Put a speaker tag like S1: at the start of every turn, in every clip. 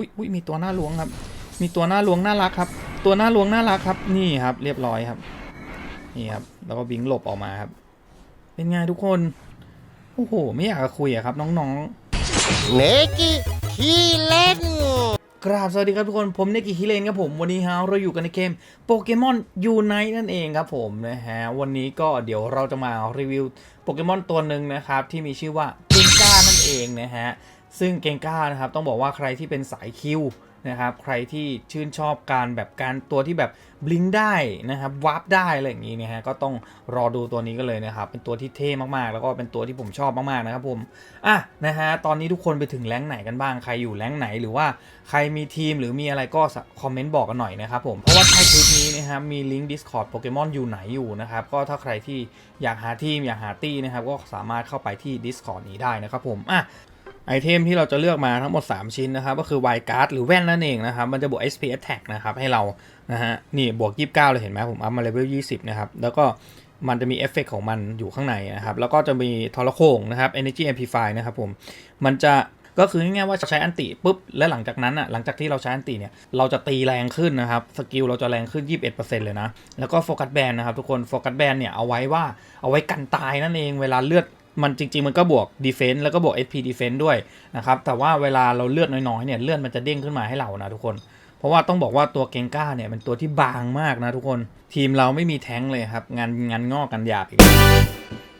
S1: อุ้ยอุ้ยมีตัวหน้าล้วงครับ มีตัวหน้าล้วงน่ารักครับ ตัวหน้าล้วงน่ารักครับ นี่ครับ เรียบร้อยครับ นี่ครับ แล้วก็บิงหลบออกมาครับ เป็นไงทุกคน โอ้โห ไม่อยากจะคุยอะครับ น้องๆ
S2: เนกิขี้เล่น
S1: กราบสวัสดีครับทุกคน ผมเนกิฮิเลนครับผม วันนี้ฮะเราอยู่กันในเกมโปเกมอนยูไนนั่นเองครับผมนะฮะ วันนี้ก็เดี๋ยวเราจะมารีวิวโปเกมอนตัวหนึ่งนะครับ ที่มีชื่อว่าเกงก้านั่นเองนะฮะ ซึ่งเกงก้านะครับต้องบอกว่าใครที่เป็นสายคิวนะครับใครที่ชื่นชอบการแบบการตัวที่แบบบลิงได้นะครับวาร์ปได้อะไรอย่างนี้นะฮะก็ต้องรอดูตัวนี้กันเลยนะครับเป็นตัวที่เท่มากๆ แล้วก็เป็นตัวที่ผมชอบมากๆนะครับผมอะนะฮะตอนนี้ทุกคนไปถึงแรงไหนกันบ้างใครอยู่แรงไหนหรือว่าใครมีทีมหรือมีอะไรก็คอมเมนต์บอกกันหน่อยนะครับผมเพราะว่าใต้คลิปนี้นะครับมีลิงก์ Discord โปเกมอนอยู่ไหนอยู่นะครับก็ถ้าใครที่อยากหาทีมอยากหาตี้นะครับก็สามารถเข้าไปที่ Discord นี้ได้นะครับผมอะ ไอเทมที่เราจะเลือกมาทั้งหมด 3 ชิ้นนะครับ ก็คือ Wild Card หรือแว่นนั่นเองนะครับ มันจะบวก SP Attack นะครับ ให้เรานะฮะนี่บวก 29 เลยเห็นไหมผมอัพมาเลเวล 20 นะครับ แล้วก็มันจะมีเอฟเฟกของมันอยู่ข้างในนะครับ แล้วก็จะมีทรโคงนะครับ Energy Amplify นะครับผม มันจะก็คือง่ายๆว่าจะใช้อันติปุ๊บ และหลังจากนั้นอะหลังจากที่เราใช้อันติเนี่ยเราจะตีแรงขึ้นนะครับสกิลเราจะแรงขึ้น 21%เลยนะ แล้วก็โฟกัสแบนนะครับทุกคนโฟกัสแบนเนี่ยเอาไว้ว่าเอาไว้กันตายนั่นเองเวลาเลือด มันจริง ๆ มันก็บวก Defense แล้วก็บวก SP Defense ด้วยนะครับ แต่ว่าเวลาเราเลือดน้อยๆเนี่ยเลือดมันจะเด้งขึ้นมาให้เรานะทุกคน เพราะว่าต้องบอกว่าตัวเกงก้าเนี่ยเป็นตัวที่บางมากนะทุกคน ทีมเราไม่มีแท้งเลยครับ งานงานงอกกันหยาบอีก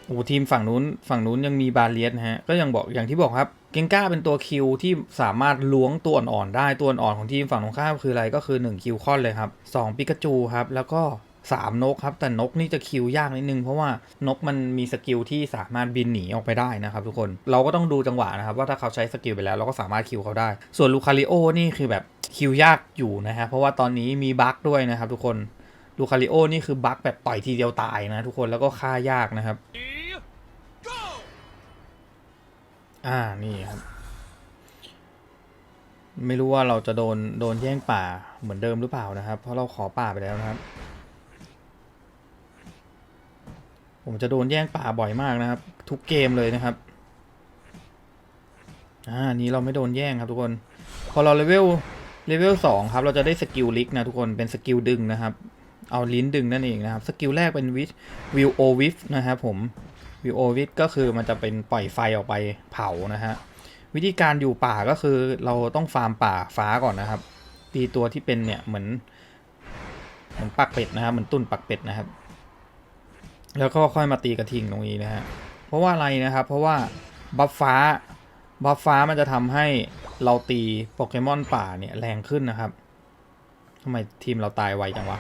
S1: โอ้ทีมฝั่งนู้นฝั่งนู้นยังมีบาเลียสฮะ ก็ยังบอกอย่างที่บอกครับ เกงก้าเป็นตัวคิวที่สามารถล้วงตัวอ่อนๆได้ ตัวอ่อนๆของทีมฝั่งตรงข้ามคืออะไรก็คือ1คิวคอนเลยครับ2ปิกาจูครับ แล้วก็ 3นกครับ แต่นกนี่จะคิวยากนิดนึง เพราะว่านกมันมีสกิลที่สามารถบินหนีออกไปได้นะครับทุกคนเราก็ต้องดูจังหวะนะครับ ว่าถ้าเขาใช้สกิลไปแล้วเราก็สามารถคิวเขาได้ ส่วนลูคาริโอนี่คือแบบคิวยากอยู่นะฮะเพราะว่าตอนนี้มีบั๊กด้วยนะครับ ทุกคนลูคาริโอนี่คือบั๊กแบบต่อยทีเดียวตายนะ ทุกคนแล้วก็ฆ่ายากนะครับ อ่านี่ครับไม่รู้ว่าเราจะโดนโดนแย่งป่าเหมือนเดิมหรือเปล่านะครับ เพราะเราขอป่าไปแล้วนะครับ ผมจะโดนแย่งป่าบ่อยมากนะครับ ทุกเกมเลยนะครับอ่านี้เราไม่โดนแย่งครับทุกคน พอเราเลเวลเลเวลสองครับ เราจะได้สกิลลิกนะทุกคนเป็นสกิลดึงนะครับ เอาลิ้นดึงนั่นเองนะครับ สกิลแรกเป็นวิทวิวโอวิฟนะครับผมวิวโอวิฟก็คือมันจะเป็นปล่อยไฟออกไปเผานะฮะวิธีการอยู่ป่าก็คือเราต้องฟาร์มป่าฟ้าก่อนนะครับ ตีตัวที่เป็นเนี่ยเหมือนเหมือนปักเป็ดนะครับเหมือนตุ่นปักเป็ดนะครับ แล้วก็ค่อยมาตีกระทิงตรงนี้นะฮะ เพราะว่าอะไรนะครับ เพราะว่าบัฟฟ้า บัฟฟ้ามันจะทำให้เราตีโปเกมอนป่าเนี่ยแรงขึ้นนะครับทำไมทีมเราตายไวจังวะ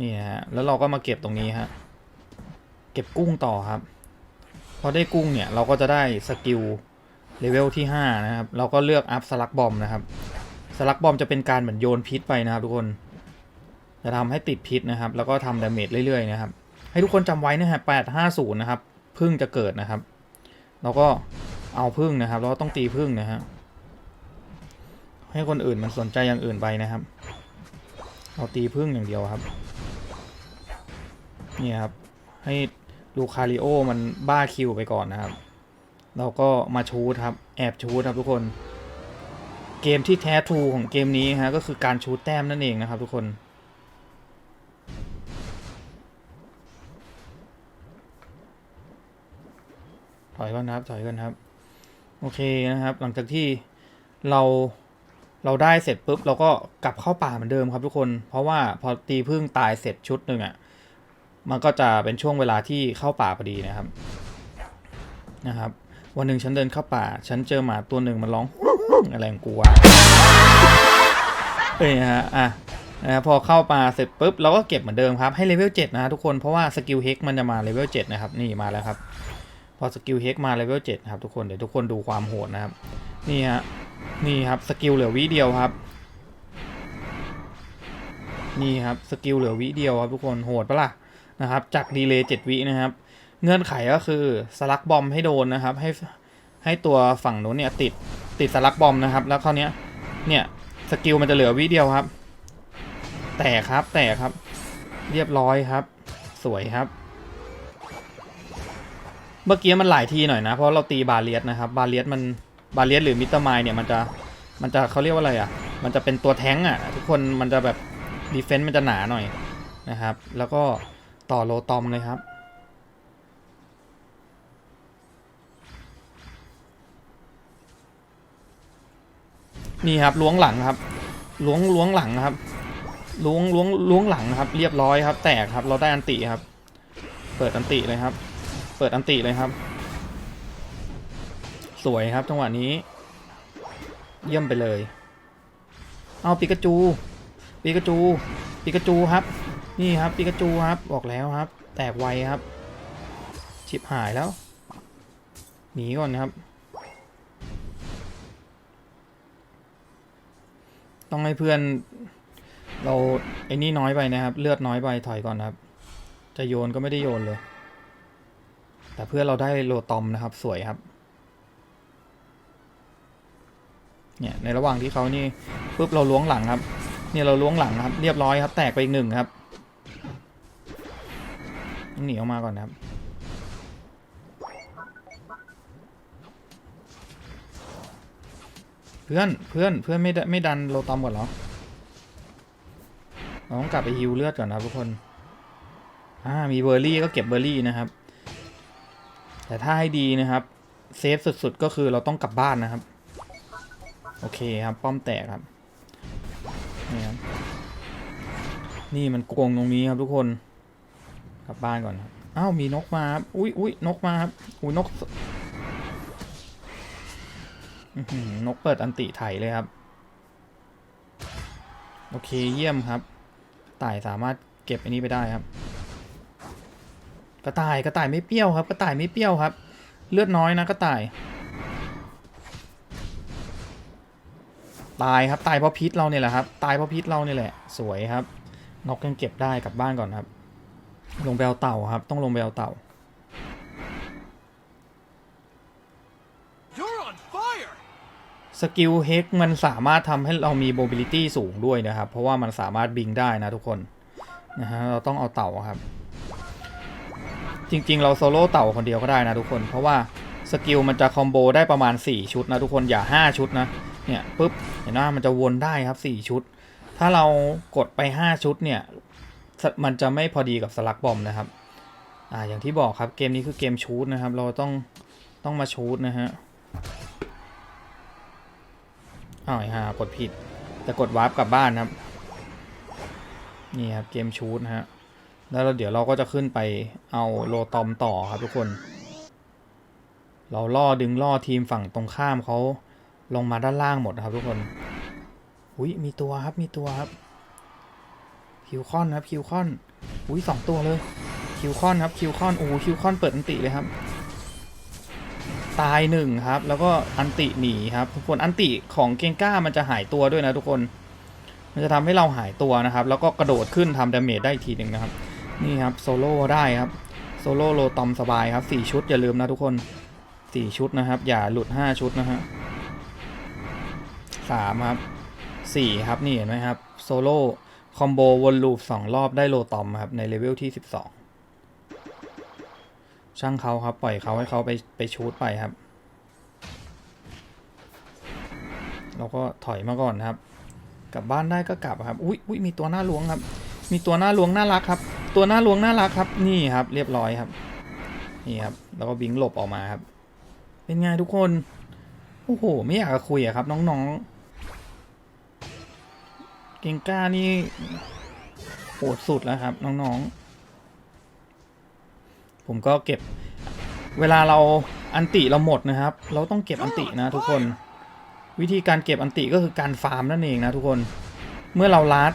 S1: นี่ฮะ แล้วเราก็มาเก็บตรงนี้ฮะ เก็บกุ้งต่อครับ พอได้กุ้งเนี่ยเราก็จะได้สกิลเลเวลที่ 5 นะครับ เราก็เลือกอัพสลักบอมนะครับ สลักบอมจะเป็นการเหมือนโยนพิษไปนะครับทุกคน จะทำให้ติดพิษนะครับ แล้วก็ทำดาเมจเรื่อยๆนะครับ ให้ทุกคนจำไว้นะฮะ850นย์นะครับพึ่งจะเกิดนะครับเราก็เอาพึ่งนะครับเราก็ต้องตีพึ่งนะฮะให้คนอื่นมันสนใจอย่างอื่นไปนะครับเราตีพึ่งอย่างเดียวครับนี่ครับ ให้ลูคาริโอมันบ้าคิวไปก่อนนะครับเราก็มาชูดครับ แอบชูดครับทุกคน เกมที่แท้ทูของเกมนี้ฮะก็คือการชูดแต้มนั่นเองนะครับ ทุกคน อยก่อนนะครับ ถอยก่อนครับ โอเคนะครับ หลังจากที่เราเราได้เสร็จปุ๊บเราก็กลับเข้าป่าเหมือนเดิมครับทุกคน เพราะว่าพอตีพึ่งตายเสร็จชุดหนึ่งอะ่ะมันก็จะเป็นช่วงเวลาที่เข้าป่าพอดีนะครับนะครับ วันหนึ่งฉันเดินเข้าป่า ฉันเจอหมาตัวหนึ่งมันร้องอะไรของกูวะเอ้ยฮะอะนะครับพอเข้าป่าเสร็จปุ๊บเราก็เก็บเหมือนเดิมครับให้เลเวล7นะฮะทุกคนเพราะว่าสกิลเฮกมันจะมาเลเวล7นะครับนี่มาแล้วครับ อสกิลเฮกมาเลเวล7ครับทุกคนเดี๋ยวทุกคนดูความโหดนะครับ นี่ฮะนี่ครับสกิลเหลือวิเดียวครับ นี่ครับสกิลเหลือวิเดียวครับทุกคนโหดปะล่ะนะครับ จากดีเลย์7วินะครับ เงื่อนไขก็คือสลักบอมให้โดนนะครับ ให้ให้ตัวฝั่งนู้นเนี่ยติดติดสลักบอมนะครับ แล้วคราวเนี้ยเนี่ยสกิลมันจะเหลือวิเดียวครับ แต่ครับแต่ครับ เรียบร้อยครับ สวยครับ เมื่อกี้มันหลายทีหน่อยนะ เพราะเราตีบาเลียสนะครับ บาเลียสมันบาเลียสหรือมิสเตอร์ไมเนี่ยมันจะมันจะเขาเรียกว่าอะไรอะ มันจะเป็นตัวแท้งอะ ทุกคนมันจะแบบดีเฟนต์มันจะหนาหน่อยนะครับ แล้วก็ต่อโลตอมเลยครับ นี่ครับล้วงหลังครับล้วงล้วงหลังครับล้วงล้วงล้วงหลังครับ เรียบร้อยครับ แตกครับ เราได้อันติครับ เปิดอันติเลยครับ เปิดอันติเลยครับ สวยครับจังหวะนี้ เยี่ยมไปเลย เอาปิกาจูปิกาจูปิกาจูครับ นี่ครับปิกาจูครับบอกแล้วครับ แตกไวครับ ชิบหายแล้ว หนีก่อนนะครับ ต้องให้เพื่อน เราไอ้นี่น้อยไปนะครับ เลือดน้อยไปถอยก่อนครับ จะโยนก็ไม่ได้โยนเลย แต่เพื่อนเราได้โลตอมนะครับ สวยครับ เนี่ยในระหว่างที่เขานี่ปุ๊บเราล้วงหลังครับ เนี่ยเราล้วงหลังครับ เรียบร้อยครับ แตกไปอีกหนึ่งครับหนีออกมาก่อนนะครับเพื่อนเพื่อนเพื่อนไม่ได้ไม่ดันโลตอมก่อนเหรอเราต้องกลับไปฮิวเลือดก่อนนะครับทุกคน อ่ามีเบอร์รี่ก็เก็บเบอร์รี่นะครับ แต่ถ้าให้ดีนะครับ เซฟสุดๆ ก็คือเราต้องกลับบ้านนะครับ โอเคครับป้อมแตกครับนี่ครับนี่มันโกงตรงนี้ครับทุกคน กลับบ้านก่อนครับอ้าวมีนกมาครับอุ้ยอุ้ยนกมาครับอุ้ยนกนกเปิดอันติไถเลยครับ โอเคเยี่ยมครับ ต่ายสามารถเก็บอันนี้ไปได้ครับ กระต่ายกระต่ายไม่เปรี้ยวครับ กระต่ายไม่เปรี้ยวครับ เลือดน้อยนะกระต่าย ตายครับตายเพราะพิษเราเนี่ยแหละครับตายเพราะพิษเราเนี่ยแหละ สวยครับนกยังเก็บได้กลับบ้านก่อนครับ ลงไปเอาเต่าครับ ต้องลงไปเอาเต่า
S3: You're on fire!
S1: สกิลเฮกมันสามารถทำให้เรามีโมบิลิตี้สูงด้วยนะครับ เพราะว่ามันสามารถบิงได้นะทุกคนนะฮะเราต้องเอาเต่าครับ จริง ๆ เราโซโล่เต่าคนเดียวก็ได้นะทุกคน เพราะว่าสกิลมันจะคอมโบได้ประมาณ 4 ชุดนะทุกคนอย่า 5 ชุดนะเนี่ยปุ๊บเห็นว่ามันจะวนได้ครับ 4 ชุด ถ้าเรากดไป 5 ชุดเนี่ยมันจะไม่พอดีกับสลักบอมนะครับอ่าอย่างที่บอกครับเกมนี้คือเกมชูดนะครับ เราต้องต้องมาชูดนะฮะอ้าวไอ้ห่ากดผิดจะกดวาร์ปกลับบ้านครับ นี่ครับเกมชูดนะฮะ แล้วเดี๋ยวเราก็จะขึ้นไปเอาโลตอมต่อครับทุกคน เราล่อดึงล่อทีมฝั่งตรงข้ามเขาลงมาด้านล่างหมดครับทุกคน อุ้ยมีตัวครับมีตัวครับ คิวคอนครับคิวคอน อุ้ยสองตัวเลย คิวคอนครับคิวคอนโอ้คิวคอนเปิดอันติเลยครับ ตายหนึ่งครับ แล้วก็อันติหนีครับ ทุกคนอันติของเกงก้ามันจะหายตัวด้วยนะทุกคน มันจะทำให้เราหายตัวนะครับ แล้วก็กระโดดขึ้นทำดาเมจได้อีกทีหนึ่งนะครับ นี่ครับโซโล่ได้ครับโซโล่โลตอมสบายครับสี่ชุดอย่าลืมนะทุกคนสี่ชุดนะครับ อย่าหลุดห้าชุดนะฮะสามครับสี่ครับนี่เห็นไหมครับโซโล่คอมโบวนลูปสองรอบได้โลตอมครับในเลเวลที่สิบสองช่างเขาครับปล่อยเขาให้เขาไปไปชูดไปครับเราก็ถอยมาก่อนครับ กลับบ้านได้ก็กลับครับ อุ้ยอุ้ยมีตัวหน้าล้วงครับ มีตัวหน้าล้วงน่ารักครับ ตัวหน้าล้วงน่ารักครับ นี่ครับเรียบร้อยครับ นี่ครับ แล้วก็บิงหลบออกมาครับ เป็นไงทุกคน โอ้โห ไม่อยากจะคุยอะครับ น้องๆ เก่งก้านี่โหดสุดแล้วครับ น้องๆ ผมก็เก็บ เวลาเราอันติเราหมดนะครับ เราต้องเก็บอันตินะทุกคน วิธีการเก็บอันติก็คือการฟาร์มนั่นเองนะทุกคน เมื่อเราลัด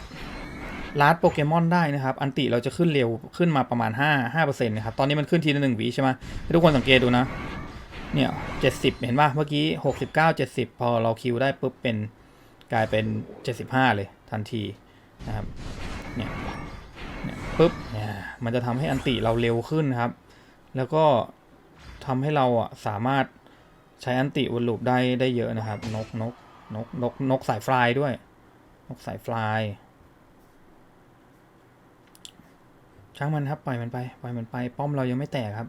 S1: ลัดโปเกมอนได้นะครับ อันติเราจะขึ้นเร็วขึ้นมาประมาณ 5 5%นะครับ ตอนนี้มันขึ้นทีละหนึ่งวิใช่ไหมทุกคนสังเกตดูนะ เนี่ย70เห็นป่ะ เมื่อกี้69 70พอเราคิวได้ปุ๊บเป็นกลายเป็น75เลยทันทีนะครับ เนี่ยเนี่ยปุ๊บ เนี่ย มันจะทำให้อันติเราเร็วขึ้นครับ แล้วก็ทำให้เราอะสามารถใช้อันติวนลูปได้ได้เยอะนะครับ นกนกนกนกนกสายฟลายด้วย นกสายฟลาย ช่างมันครับปล่อยมันไปปล่อยมันไป ป้อมเรายังไม่แตกครับ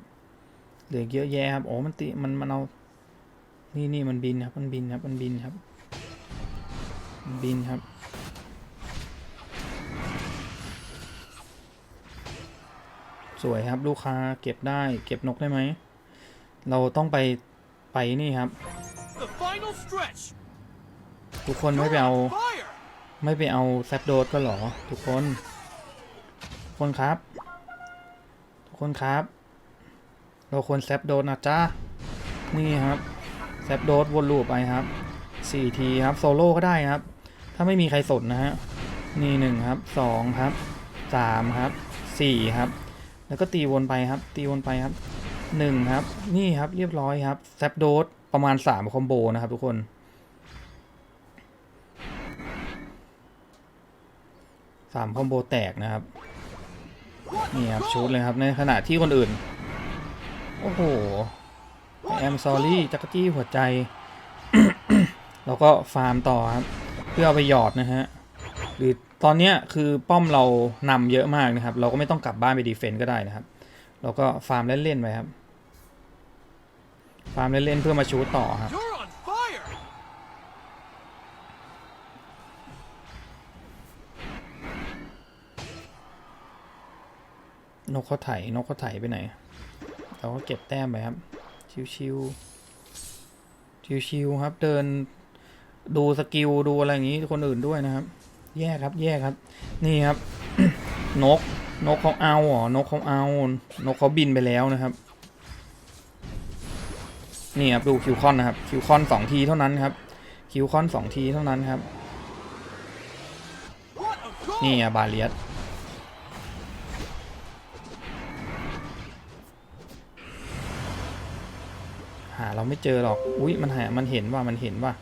S1: เหลือเยอะแยะครับโอ้มันติมันมันเอานี่นี่มันบินครับ มันบินครับ มันบินครับบินครับ สวยครับลูกค้าเก็บได้ เก็บนกได้ไหม เราต้องไปไปนี่ครับ
S3: The final stretch.
S1: ทุกคนไม่ไปเอา
S3: Fire.
S1: ไม่ไปเอาแซปโดสก็เหรอ ทุกคน ทุกคนครับทุก คนครับ เราควรแซปโดสนะจ้านี่ครับแซปโดสวนลูปไปครับสี่ทีครับโซโล่ก็ได้ครับ ถ้าไม่มีใครสนนะฮะนี่หนึ่งครับสองครับสามครับสี่ครับ แล้วก็ตีวนไปครับ ตีวนไปครับหนึ่งครับ นี่ครับเรียบร้อยครับแซปโดสประมาณสามคอมโบนะครับทุกคนสามคอมโบแตกนะครับ นี่ครับชุดเลยครับในขณะที่คนอื่น โอ้โหแอมซอรี่จักรจี้หัวใจแล้วก็ฟาร์มต่อครับ เพื่อเอาไปหยอดนะฮะ หรือตอนเนี้ยคือป้อมเรานำเยอะมากนะครับ เราก็ไม่ต้องกลับบ้านไปดีเฟนต์ก็ได้นะครับ เราก็ฟาร์มเล่นๆไปครับ ฟาร์มเล่นๆเพื่อมาชูตต่อครับ นกเขาไถนกเขาไถไปไหน เราก็เก็บแต้มไปครับ ชิวๆชิวๆครับ เดินดูสกิลดูอะไรอย่างนี้คนอื่นด้วยนะครับ แยกครับ แยกครับ นี่ครับ นก นกเขาเอาหรอนกเขาเอา นกเขาบินไปแล้วนะครับ นี่ครับดูคิวคอนนะครับ คิวคอนสองทีเท่านั้นครับ คิวคอนสองทีเท่านั้นครับ นี่อะบาเลียส เราไม่เจอหรอก อุ้ยมันหามันเห็นว่ามันเห็นว่า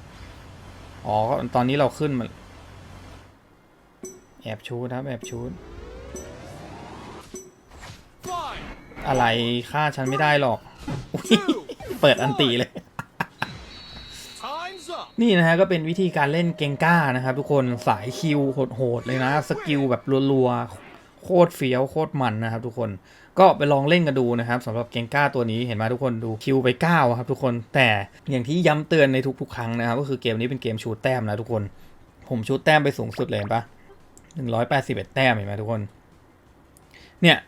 S1: อ๋อ ตอนนี้เราขึ้นมาแอบชูดครับ แอบชูดอะไรฆ่าฉันไม่ได้หรอก เปิดอันตีเลย นี่นะฮะก็เป็นวิธีการเล่นเกงก้านะครับทุกคนสายคิวโหดๆเลยนะ สกิลแบบรัวๆ โคตรเฟี้ยวโคตรมันนะครับทุกคน ก็ไปลองเล่นกันดูนะครับสำหรับเกงก้าตัวนี้เห็นไหมทุกคนดูคิวไป9ครับทุกคนแต่อย่างที่ย้ำเตือนในทุกๆ ครั้งนะครับก็คือเกมนี้เป็นเกมชูดแต้มนะทุกคน ผมชูดแต้มไปสูงสุดเลยเห็นปะ181แต้มเห็นไหมทุกคน เนี่ย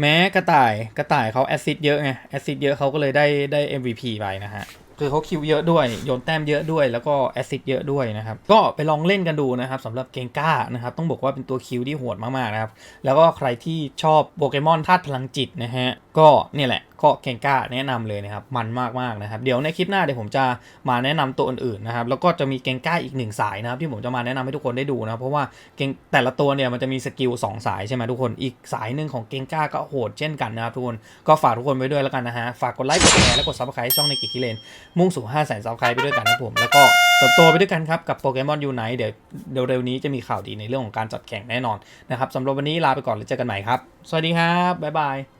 S1: แม้กระต่ายกระต่ายเขาแอซซิดเยอะไงแอซซิดเยอะเขาก็เลยได้ได้ MVP ไปนะฮะ คือเขาคิวเยอะด้วยโยนแต้มเยอะด้วยแล้วก็แอซซิดเยอะด้วยนะครับก็ไปลองเล่นกันดูนะครับสำหรับเกงก้านะครับต้องบอกว่าเป็นตัวคิวที่โหดมากๆนะครับแล้วก็ใครที่ชอบโปเกมอนธาตุพลังจิตนะฮะก็เนี่ยแหละ ก็เกงก้าแนะนำเลยนะครับ มันมากๆนะครับ เดี๋ยวในคลิปหน้าเดี๋ยวผมจะมาแนะนำตัวอื่นๆนะครับ แล้วก็จะมีเกงก้าอีกหนึ่งสายนะครับ ที่ผมจะมาแนะนำให้ทุกคนได้ดูนะ เพราะว่าเกงแต่ละตัวเนี่ยมันจะมีสกิลสองสายใช่ไหมทุกคน อีกสายหนึ่งของเกงก้าก็โหดเช่นกันนะครับทุกคน ก็ฝากทุกคนไว้ด้วยแล้วกันนะฮะ ฝากกดไลค์ กดแชร์ และกดซับสไครต์ช่องในกิคิเลน มุ่งสู่5 0 0 0 0 0ซับสไครต์ไปด้วยกันนะผม แล้วก็เติบโตไปด้วยกันครับกับโปเกมอนยูไนเดี๋ยวเร็วๆนี้จะมีข่าวดีในเรื่องของการจัดแข่งแน่นอนนะครับสำหรับวันนี้ลาไปก่อนแล้วเจอกันใหม่ครับ สวัสดีครับบ๊ายบาย